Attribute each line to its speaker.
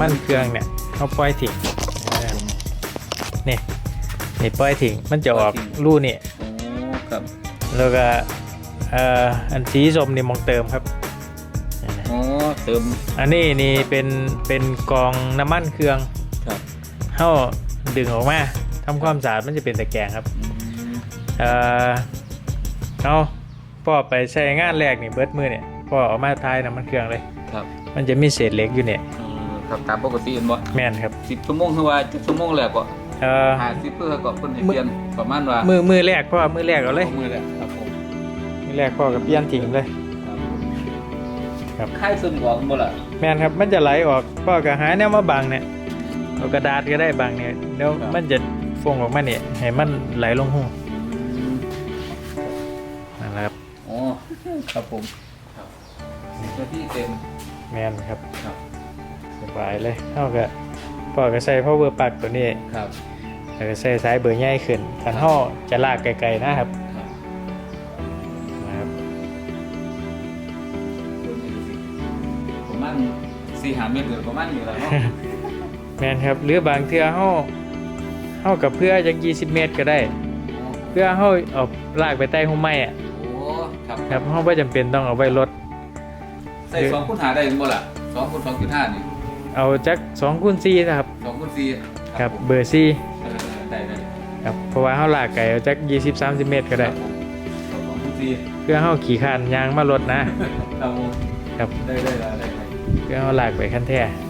Speaker 1: มันเครื่องเนี่ยเขาปล่อยทิ้งนะครับนี่นี่ปล่อยทิ้งมันจะออกรูนี่
Speaker 2: โอ้ครับ
Speaker 1: แล้วก็เอ่ออันสีส้มนี่มองเติมครับ
Speaker 2: อ๋อเติม
Speaker 1: อันนี้นี่เป็นเป็นกองน้ำมันเครื่อง
Speaker 2: ครับ
Speaker 1: เข้าดึงออกมาทำความสะอาดมันจะเป็นตะแกรงครับ
Speaker 2: อืม
Speaker 1: เอ่อเอาพ่อไปใช้งานแรกนี่เบิดมือเนี่ยพ่อเออกมาทายน้ำมันเครื่องเลย
Speaker 2: ครับ
Speaker 1: มันจะมีเศษเหล็กอยู่เนี่ย
Speaker 2: อืม ครับตามปกติเห็นบ่
Speaker 1: แม่นครับ
Speaker 2: สิบชั่วโมงคือว่าเจ็ดชั่วโมงแรกก็
Speaker 1: เอ่อ
Speaker 2: หาสิบเพื่อก็เพิ่นให้เปลี่ยนประมาณว่า
Speaker 1: มือมือแรกพ่อมือแรกเอาเลย
Speaker 2: มือแหละครับผม
Speaker 1: มือแรกพ่อกับเปลี่ยนทิ้งเลย
Speaker 2: ครับ
Speaker 1: ครับ
Speaker 2: ค่ายซึมออกบ่ล่ะ
Speaker 1: แม่นครับมันจะไหลออกพ่อก็หาแนวมาบังเนี่ยเอากระดาษก็ได้บังเนี่ยเดี๋ยวมันจะฟงออกมาเนี่ยให้มันไหลลงหูนั่นแหละครับ
Speaker 2: อ๋อครับผมครับสิบนาทีเต็ม
Speaker 1: แม่นครับ
Speaker 2: ครับ
Speaker 1: สบายเลยเท่ากับพ่อก็ใส่ power plug ตัวนี้
Speaker 2: ครับ
Speaker 1: แล้วก็ใส่สายเบอร์ใหญ่ขึ้นคันห่อจะลากไกลๆนะครับ
Speaker 2: ครับ
Speaker 1: นะครับ
Speaker 2: ตัวนี้สิประมาณสี่หาเมตรหรือประมาณนี้แหละเนาะ
Speaker 1: แม่นครับหรือบางเทื่อห่อห่อกับเพื่อจัก20 เมตรก็ได้ เพื่อห่อเอาลากไปใต้หุ้มไม้อะ
Speaker 2: โอ้ครับ
Speaker 1: ครับห่อไม่จำเป็นต้องเอาไว้รถ
Speaker 2: ใส่สองคูณหาได้บ่ล่ะสองคูณสองจุดห้านี่
Speaker 1: เอาจัก2คูณ4นะครับ
Speaker 2: สองคูณสี่
Speaker 1: ครับ
Speaker 2: ผม
Speaker 1: เบอร์
Speaker 2: เออได้ได้
Speaker 1: 4ครับเพราะว่าห่อลากไกลเอาจัก20-30เมตรก็ได้
Speaker 2: ครับผมสองคูณสี่
Speaker 1: เพื่อห่อขี่คานยางมารถนะ
Speaker 2: ครับผม
Speaker 1: ครับ
Speaker 2: ได้ได้ได้ได้ได้
Speaker 1: เพื่อห่อลากไปคันแท้
Speaker 2: อื